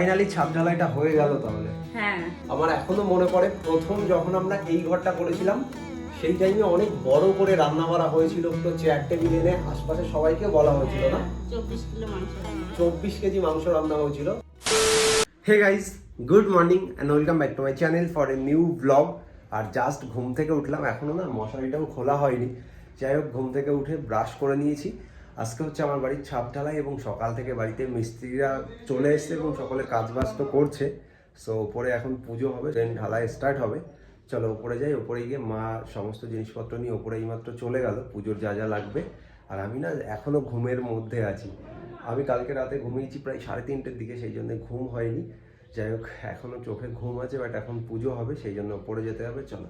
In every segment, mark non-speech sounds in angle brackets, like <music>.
Finally ছাদ ঢালাইটা হয়ে গেল তাহলে। হ্যাঁ। আমার এখনও মনে পড়ে প্রথম যখন আমরা এই ঘরটা করেছিলাম সেই টাইমে অনেক বড় করে রান্না করা হয়েছিল পুরো চেয়ার টেবিল এনে আশপাশে সবাইকে বলা হয়েছিল না? চব্বিশ কিলো মাংস চব্বিশ কেজি মাংস রান্না হয়েছিল। Hey guys good morning and welcome back to my channel for a new vlog R just ঘুম থেকে উঠলাম এখনও না মশারিটাও খোলা হয়নি। যাই হোক ঘুম থেকে উঠে ব্রাশ করে নিয়েছি। আজকে হচ্ছে আমার বাড়ির ছাদ ঢালাই এবং সকাল থেকে বাড়িতে মিস্ত্রিরা চলে এসছে এবং সকলে কাজ বাজ তো করছে। সো ওপরে এখন পুজো হবে দেন ঢালাই স্টার্ট হবে। চলো ওপরে যাই ওপরে গিয়ে মা সমস্ত জিনিসপত্র নিয়ে ওপরে এইমাত্র চলে গেল, পুজোর যা যা লাগবে। আর আমি না এখনও ঘুমের মধ্যে আছি। আমি কালকে রাতে ঘুমিয়েছি প্রায় সাড়ে তিনটের দিকে, সেই জন্য ঘুম হয়নি। যাই হোক এখনও চোখে ঘুম আছে বাট এখন পুজো হবে সেই জন্য ওপরে যেতে হবে চলো।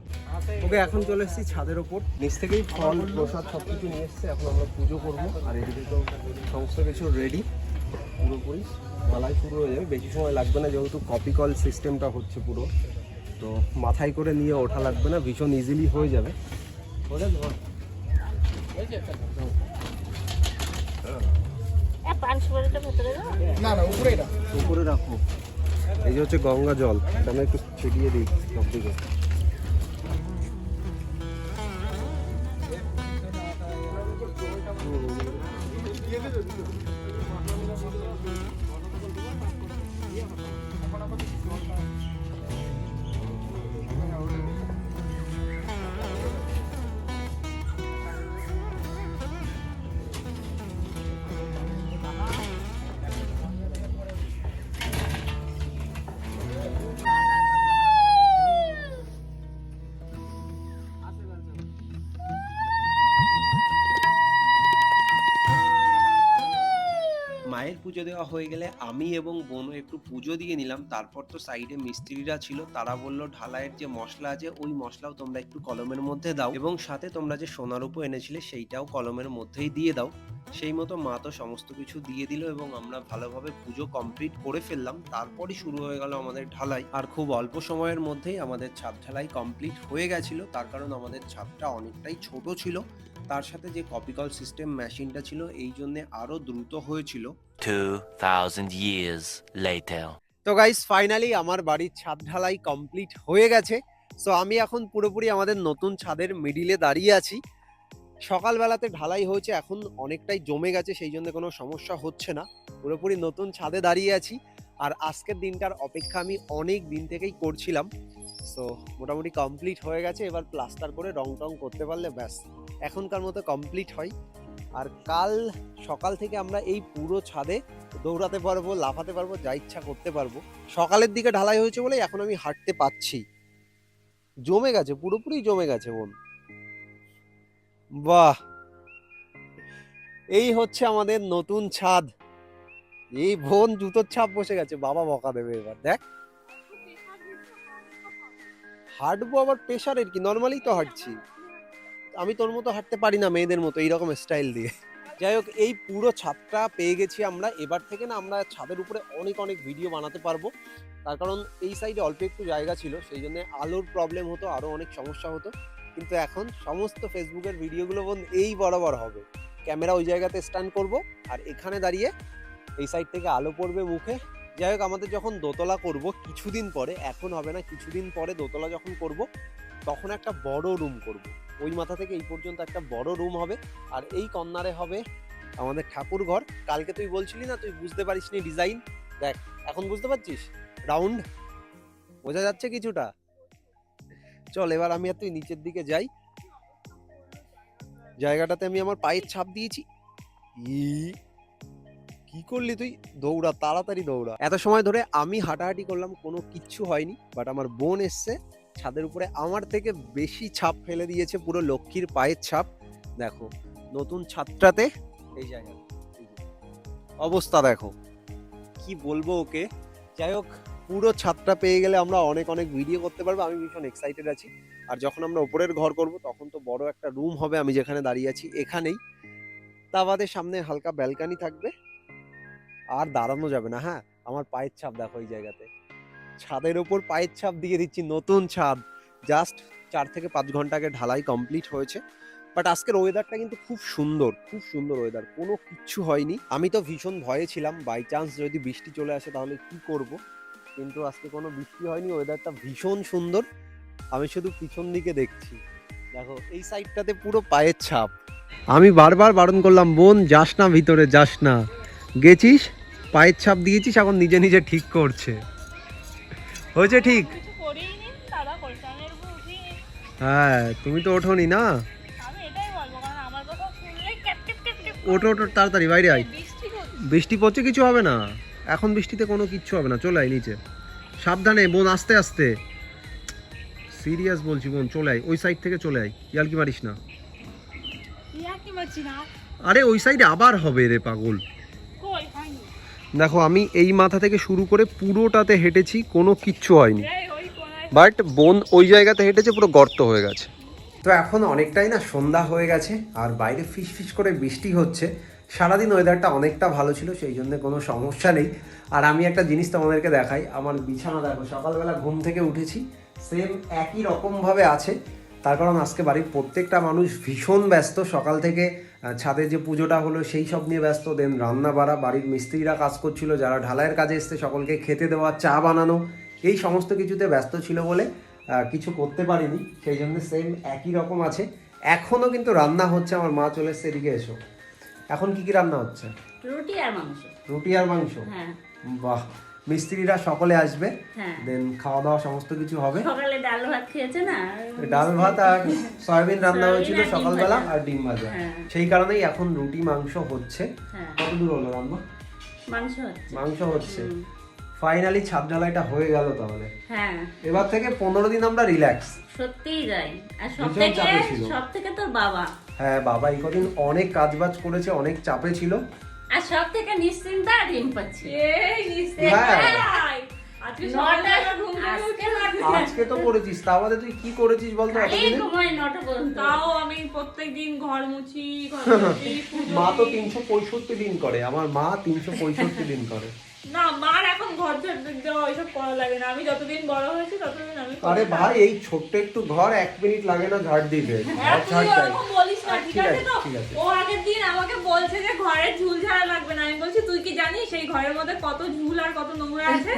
ওকে এখন চলে এসেছি ছাদের ওপর। নিচ থেকেই ফল প্রসাদ সব কিছু নিয়ে এসছে এখন আমরা পুজো করব। আর এদিকে তো সমস্ত কিছু রেডি পুরোপুরি। মালাই শুরু হয়ে যাবে বেশি সময় লাগবে না যেহেতু কপি কল সিস্টেমটা হচ্ছে পুরো। তো মাথায় করে নিয়ে ওঠা লাগবে না ভীষণ ইজিলি হয়ে যাবে। না না উপরে এটা উপরে রাখো এই যে হচ্ছে গঙ্গা জল আমরা একটু ছিটিয়ে দিই সব দিকে পুজো দেওয়া হয়ে গেলে আমি এবং বোনও একটু পুজো দিয়ে নিলাম। তারপর তো সাইডে মিস্ত্রিরা ছিল, তারা বলল, ঢালাইয়ের যে মশলা আছে, ওই মশলাও তোমরা একটু কলমের মধ্যে দাও এবং সাথে তোমরা যে সোনার উপো এনেছিলে, সেইটাও কলমের মধ্যেই দিয়ে দাও। সেই মতো মা তো সমস্ত কিছু দিয়ে দিল এবং আমরা ভালোভাবে পুজো কমপ্লিট করে ফেললাম। তারপরই শুরু হয়ে গেল আমাদের ঢালাই। আর খুব অল্প সময়ের মধ্যেই আমাদের ছাদ ঢালাই কমপ্লিট হয়ে গেছিল। তার কারণ আমাদের ছাদটা অনেকটাই ছোট ছিল। তার সাথে যে কপিকল সিস্টেম মেশিনটা ছিল এই জন্য আরও দ্রুত হয়েছিল। 2000 years later. তো গাইস ফাইনালি আমার বাড়ির ছাদ ঢালাই কমপ্লিট হয়ে গেছে। সো আমি এখন পুরোপুরি আমাদের নতুন ছাদের মিডিলে দাঁড়িয়ে আছি। সকালবেলাতে ঢালাই হয়েছে এখন অনেকটাই জমে গেছে সেই জন্য কোনো সমস্যা হচ্ছে না। পুরোপুরি নতুন ছাদে দাঁড়িয়ে আছি আর আজকের দিনটার অপেক্ষা আমি অনেক দিন থেকেই করছিলাম। সো মোটামুটি কমপ্লিট হয়ে গেছে এবার প্লাস্টার করে রং টং করতে পারলে ব্যাস। এখনকার মতো কমপ্লিট হয়। আর কাল সকাল থেকে আমরা এই পুরো ছাদে দৌড়াতে পারব, লাফাতে পারব, যা ইচ্ছা করতে পারব। সকালের দিকে ঢালাই হয়েছে বলে এখন আমি হাঁটতে পাচ্ছি জমে গেছে, পুরোপুরি জমে গেছে বোন বাহ! এই হচ্ছে আমাদের নতুন ছাদ। এই বোন জুতোর ছাপ বসে গেছে, বাবা বকা দেবে এবার, দেখ। হাঁটবো আবার প্রেশারের কি? নর্মালি তো হাঁটছি। আমি তোর মতো হাঁটতে পারি না মেয়েদের মতো, এইরকম স্টাইল দিয়ে। যাই হোক এই পুরো ছাদটা পেয়ে গেছি আমরা। এবার থেকে না আমরা ছাদের উপরে অনেক অনেক ভিডিও বানাতে পারব। তার কারণ এই সাইডে অল্প একটু জায়গা ছিল, সেই জন্য আলোর প্রবলেম হতো আরও অনেক সমস্যা হতো। কিন্তু এখন সমস্ত ফেসবুকের ভিডিওগুলো বোন এই বরাবর হবে। ক্যামেরা ওই জায়গাতে স্ট্যান্ড করব আর এখানে দাঁড়িয়ে এই সাইড থেকে আলো পড়বে মুখে। যাই হোক আমাদের যখন দোতলা করব, কিছুদিন পরে, এখন হবে না, কিছুদিন পরে দোতলা যখন করব, তখন একটা বড় রুম করব। ওই মাথা থেকে এই পর্যন্ত একটা বড় রুম হবে। আর এই কর্নারে হবে আমাদের ঠাকুর ঘর কালকে তুই বলছিলি না, তুই বুঝতে পারিসনি ডিজাইন দেখ, এখন বুঝতে পারছিস? রাউন্ড বোঝা যাচ্ছে কিছুটা? চল, এবার আমি আর তুই নিচের দিকে যাই। জায়গাটাতে আমি আমার পায়ের ছাপ দিয়েছি। ই, কি করলি তুই? দৌড়া, তাড়াতাড়ি দৌড়া। এত সময় ধরে আমি হাঁটাহাঁটি করলাম, কোনো কিচ্ছু হয়নি বাট আমার বোন এসছে। ছাদের উপরে আমার থেকে বেশি ছাপ ফেলে দিয়েছে পুরো লক্ষ্মীর পায়ের ছাপ। দেখো, নতুন ছাদটাতে এই জায়গা। অবস্থা দেখো। কি বলব ওকে? যাই হোক, পুরো ছাদটা পেয়ে গেলে আমরা অনেক অনেক ভিডিও করতে পারব। আমি ভীষণ এক্সাইটেড আছি। আর যখন আমরা উপরের ঘর করব, তখন তো বড় একটা রুম হবে আমি যেখানে দাঁড়িয়ে আছি এখানেই। তা বাদে সামনে হালকা ব্যালকানি থাকবে। আর দাঁড়ানো যাবে না হ্যাঁ? আমার পায়ের ছাপ দেখো এই জায়গাতে। ছাদের ওপর পায়ের ছাপ দিয়ে দিচ্ছি নতুন ছাদ। জাস্ট চার থেকে পাঁচ ঘণ্টা আগে ঢালাই কমপ্লিট হয়েছে। বাট আজকের ওয়েদারটা কিন্তু খুব সুন্দর খুব সুন্দর ওয়েদার কোনো কিচ্ছু হয়নি। আমি তো ভীষণ ভয়ে ছিলাম। বাই চান্স যদি বৃষ্টি চলে আসে তাহলে কি করব? কিন্তু আজকে কোনো বৃষ্টি হয়নি ওয়েদারটা ভীষণ সুন্দর। আমি শুধু পিছন দিকে দেখছি। দেখো, এই সাইডটাতে পুরো পায়ের ছাপ। আমি বারবার বারণ করলাম, বোন, যাস না ভিতরে, যাস না। গেছিস? পায়ের ছাপ দিয়েছিস, এখন নিজে নিজে ঠিক করছে। হয়েছে ঠিক? হ্যাঁ তুমি তো ওঠোনি না? ওঠো ওঠো তাড়াতাড়ি বাইরে আয়। বৃষ্টি পড়ছে। কিছু হবে না। এখন বৃষ্টিতে কোনো কিচ্ছু হবে না চলে আয় নিচে। সাবধানে বোন আস্তে আস্তে। সিরিয়াস বলছি বোন চলে আয় ওই সাইড থেকে চলে আয়। ইয়ালকি মারিস না? আরে ওই সাইডে আবার হবে রে পাগল। দেখো, আমি এই মাথা থেকে শুরু করে পুরোটাতে হেঁটেছি, কোনো কিচ্ছু হয়নি। বাট বোন ওই জায়গাতে হেঁটেছে, পুরো গর্ত হয়ে গেছে। তো এখন অনেকটাই না সন্ধ্যা হয়ে গেছে, আর বাইরে ফিস ফিস করে বৃষ্টি হচ্ছে। সারাদিন ওয়েদারটা অনেকটা ভালো ছিল, সেই জন্য কোনো সমস্যা নেই। আর আমি একটা জিনিস তোমাদেরকে দেখাই, আমার বিছানা দেখো, সকালবেলা ঘুম থেকে উঠেছি সেম একই রকমভাবে আছে। তার কারণ আজকে বাড়ির প্রত্যেকটা মানুষ ভীষণ ব্যস্ত, সকাল থেকে ছাদে যে পুজোটা হলো সেই সব নিয়ে ব্যস্ত। দেন রান্না বাড়া বাড়ির মিস্ত্রিরা কাজ করছিল যারা ঢালাইয়ের কাজে এসছে সকলকে খেতে দেওয়া চা বানানো এই সমস্ত কিছুতে ব্যস্ত ছিল বলে কিছু করতে পারিনি। সেই জন্য সেম একই রকম আছে। এখনও কিন্তু রান্না হচ্ছে আমার মা চলে এসছে এদিকে এসো। এখন কি কি রান্না হচ্ছে? রুটি আর মাংস। রুটি আর মাংস? হ্যাঁ। বাহ! মিস্ত্রিরা সকলে আসবে হ্যাঁ। দেন খাওয়া দাওয়া সমস্ত কিছু হবে। সকালে ডাল ভাত খেয়েছে না? ডাল ভাত আর সয়াবিন রান্না হয়েছিল সকালবেলা আর ডিম ভাজা। হ্যাঁ। সেই কারণেই এখন রুটি মাংস হচ্ছে। হ্যাঁ। কত দূর হলো রান্না মাংস হচ্ছে। মাংস হচ্ছে। ফাইনালি ছাদ ঢালাইটা হয়ে গেল তাহলে। হ্যাঁ। এবার থেকে পনেরো দিন আমরা রিল্যাক্স সত্যিই যাই। আর সব থেকে চাপে ছিল। সব থেকে তোর বাবা। হ্যাঁ বাবা এই কদিন অনেক কাজ বাজ করেছে অনেক চাপে ছিল। আর সব থেকে নিশ্চিন্তা আর ডিম পাচ্ছি। হ্যাঁ। থেকে উঠে আজকে তো করেছিস তা বাদে তুই কি করেছিস বলতো খালি এতদিনে? ঘুমাই নটা পর্যন্ত। তাও আমি প্রত্যেকদিন ঘর মুছি ঘর <laughs> মুছি, পুজো মা তো তিনশো পঁয়ষট্টি দিন করে আমার মা তিনশো পঁয়ষট্টি দিন করে। না মার এখন ঘর ঝাড় দেওয়া ওইসব করা লাগে না। আমি যতদিন বড় হয়েছি ততদিন আমি আরে ভাই এই ছোট্ট একটু ঘর এক মিনিট লাগে না ঝাড় দিতে। হ্যাঁ ঝাড় না ঠিক ঠিক আছে আছে, তো? ও আগের দিন আমাকে বলছে যে ঘরে ঝুল ঝাড়া লাগবে না। আমি বলছি তুই কি জানিস সেই ঘরের মধ্যে কত ঝুল আর কত নোংরা আছে?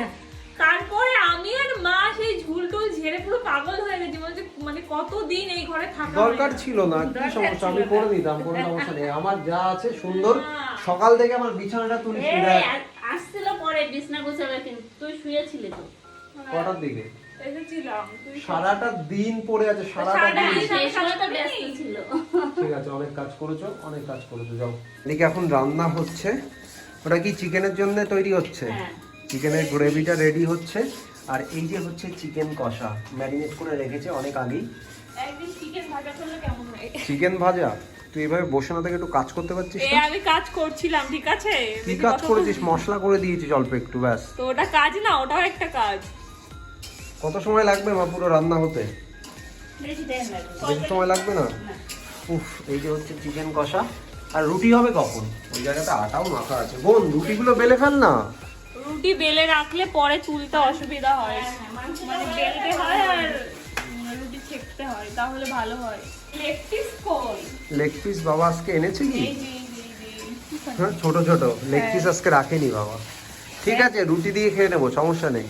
তারপরে আমি আর মা সেই ঝুল টুল ঝেড়ে পুরো পাগল হয়ে গেছি। বলছে মানে কতদিন এই ঘরে থাকা দরকার ছিল না কি সমস্যা? আমি করে দিতাম কোনো সমস্যা নেই। আমার যা আছে সুন্দর। সকাল থেকে আমার বিছানাটা তুলি আসছিল পরে বিছনা গুছাবে কিন্তু তুই শুয়েছিলি তো। কটার দিকে? সারাটা দিন পড়ে আছে সারাটা ঠিক আছে অনেক কাজ করেছ অনেক কাজ করেছ যাও। এদিকে এখন রান্না হচ্ছে। ওটা কি চিকেনের জন্য তৈরি হচ্ছে? হ্যাঁ। চিকেনের গ্রেভিটা রেডি হচ্ছে। আর এই যে হচ্ছে চিকেন কষা ম্যারিনেট করে রেখেছে অনেক আগেই। চিকেন ভাজা করলে কেমন হয়? চিকেন ভাজা? তুই এভাবে বসে না থেকে একটু কাজ করতে পারছিস না? আমি কাজ করছিলাম ঠিক আছে? কি কাজ করেছিস? মশলা করে দিয়েছিস অল্প একটু ব্যাস। তো ওটা কাজ না ওটাও একটা কাজ। কত সময় লাগবে মা পুরো রান্না হতে? বেশি সময় লাগবে না? উফ এই যে হচ্ছে চিকেন কষা। আর রুটি হবে কখন? ওই জায়গাতে আটাও মাখা আছে। বোন রুটিগুলো বেলে ফেল না? রুটি বেলে রাখলে পরে তুলতে অসুবিধা হয়। মানে বেলতে হয় আর রুটি ছেঁকতে হয় তাহলে ভালো হয়। লেগ পিস কই? লেগ পিস বাবা আজকে এনেছে কি। হ্যাঁ ছোট ছোট। লেগ পিস আজকে রাখেনি বাবা। ঠিক আছে রুটি দিয়ে খেয়ে নেব সমস্যা নেই।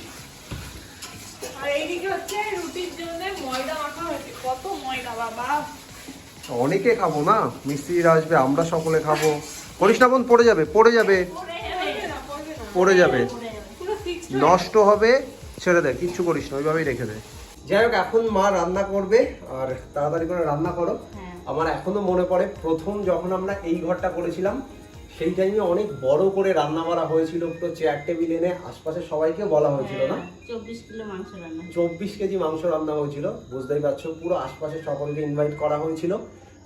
অনেকে খাব না? মিস্ত্রিরা আসবে আমরা সকলে খাব। করিস না বোন পড়ে যাবে পড়ে যাবে। পড়ে যাবে। নষ্ট হবে ছেড়ে দে কিচ্ছু করিস না ওইভাবেই রেখে দে। যাই হোক এখন মা রান্না করবে আর তাড়াতাড়ি করে রান্না করো। হ্যাঁ। আমার এখনও মনে পড়ে প্রথম যখন আমরা এই ঘরটা করেছিলাম সেই টাইমে অনেক বড় করে রান্না করা হয়েছিল পুরো চেয়ার টেবিল এনে আশপাশে সবাইকে বলা হয়েছিল না? চব্বিশ কিলো মাংস রান্না চব্বিশ কেজি মাংস রান্না হয়েছিল বুঝতেই পারছ পুরো আশপাশে সকলকে ইনভাইট করা হয়েছিল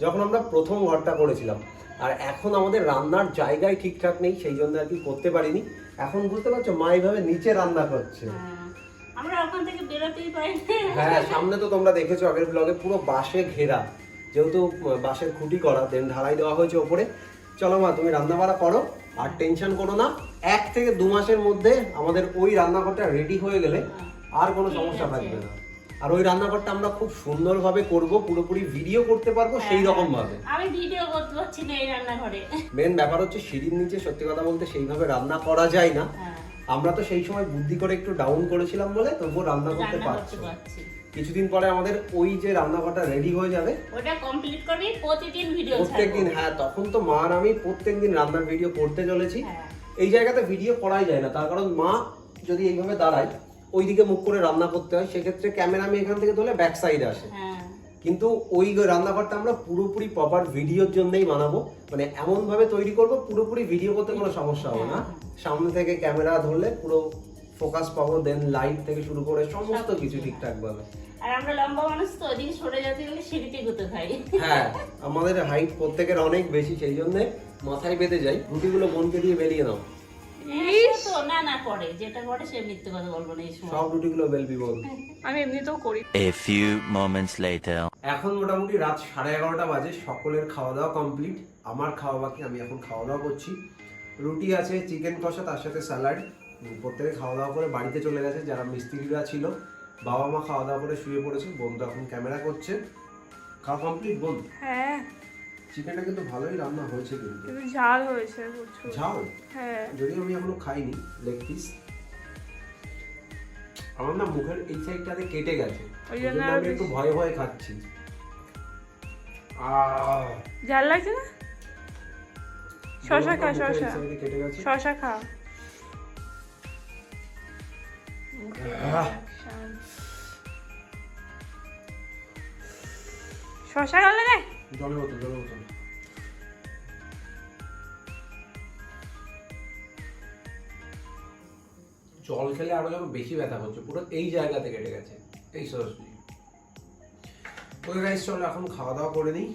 যখন আমরা প্রথম ঘরটা করেছিলাম। আর এখন আমাদের রান্নার জায়গায় ঠিকঠাক নেই সেই জন্য আর কি করতে পারিনি। এখন বুঝতে পারছ মা এইভাবে নিচে রান্না করছে। হ্যাঁ। আমরা ওখান থেকে বেরোতেই পারি হ্যাঁ সামনে তো তোমরা দেখেছ আগের ব্লগে পুরো বাঁশে ঘেরা। যেহেতু বাঁশের খুঁটি করা দেন ঢালাই দেওয়া হয়েছে ওপরে। চলো মা তুমি রান্না বাড়া করো আর টেনশন করো না। এক থেকে দু মাসের মধ্যে আমাদের ওই রান্নাঘরটা রেডি হয়ে গেলে আর কোনো সমস্যা থাকবে না। আর ওই রান্নাঘরটা আমরা খুব সুন্দরভাবে করব পুরোপুরি ভিডিও করতে পারব সেই রকম ভাবে। আমি ভিডিও করতে পারছি না এই রান্নাঘরে। মেন ব্যাপার হচ্ছে সিঁড়ির নিচে সত্যি কথা বলতে সেইভাবে রান্না করা যায় না। হ্যাঁ। আমরা তো সেই সময় বুদ্ধি করে একটু ডাউন করেছিলাম বলে তবুও রান্না করতে পারছি। কিছুদিন পরে আমাদের ওই যে রান্নাঘরটা রেডি হয়ে যাবে। ওটা কমপ্লিট করবি প্রতিদিন ভিডিও প্রত্যেকদিন হ্যাঁ তখন তো মা আর আমি প্রত্যেকদিন রান্নার ভিডিও করতে চলেছি। হ্যাঁ। এই জায়গাতে ভিডিও করাই যায় না তার কারণ মা যদি এইভাবে দাঁড়ায় ওইদিকে মুখ করে রান্না করতে হয় সেক্ষেত্রে ক্যামেরা আমি এখান থেকে ধরলে ব্যাক সাইডে আসে। হ্যাঁ। কিন্তু ওই রান্নাঘরটা আমরা পুরোপুরি প্রপার ভিডিওর জন্যই বানাবো। মানে এমনভাবে তৈরি করব পুরোপুরি ভিডিও করতে কোনো সমস্যা হবে না। সামনে থেকে ক্যামেরা ধরলে পুরো ফোকাস পাবো দেন লাইট থেকে শুরু করে সমস্ত কিছু ঠিকঠাক ভাবে। আর আমরা লম্বা মানুষ তো ওদিকে সরে যেতে গেলে সিঁড়িতে গুতে খাই। হ্যাঁ আমাদের হাইট প্রত্যেকের অনেক বেশি সেই জন্য মাথায় বেঁধে যাই। রুটিগুলো বোনকে দিয়ে বেরিয়ে নাও হ্যাঁ, সে তো না না করে যেটা করে সে মিথ্যে কথা বলব না এই সময়। সব রুটিগুলো বেলবি আমি এমনিতেও করি. এখন মোটামুটি রাত সাড়ে এগারোটা বাজে সকলের খাওয়া দাওয়া কমপ্লিট আমার খাওয়া বাকি আমি এখন খাওয়া দাওয়া করছি। রুটি আছে চিকেন কষা তার সাথে স্যালাড প্রত্যেকে খাওয়া দাওয়া করে বাড়িতে চলে গেছে। যারা মিস্ত্রিরা ছিল বাবা মা খাওয়া দাওয়া করে শুয়ে পড়েছে। বোন তো এখন ক্যামেরা করছে। খাওয়া কমপ্লিট বোন হ্যাঁ। চিকেনটা কিন্তু ভালোই রান্না হয়েছে কিন্তু। কিন্তু ঝাল হয়েছে প্রচুর। ঝাল? হ্যাঁ। যদিও আমি এখনও খাইনি লেগ পিস আমার না মুখের এই সাইডটাতে কেটে গেছে। ওই জন্য আমি একটু ভয়ে ভয়ে খাচ্ছি। ঝাল লাগছে না? শশা খা শশা শশা খা শশা গেলে রে জলের বোতল জলের বোতল জল খেলে আরও যেন বেশি ব্যথা করছে পুরো এই জায়গাতে কেটে গেছে। এই সরাসরি ওকে গাইস চলো এখন খাওয়া দাওয়া করে নিই।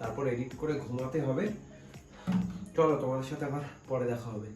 তারপর এডিট করে ঘুমাতে হবে। চলো তোমাদের সাথে আবার পরে দেখা হবে।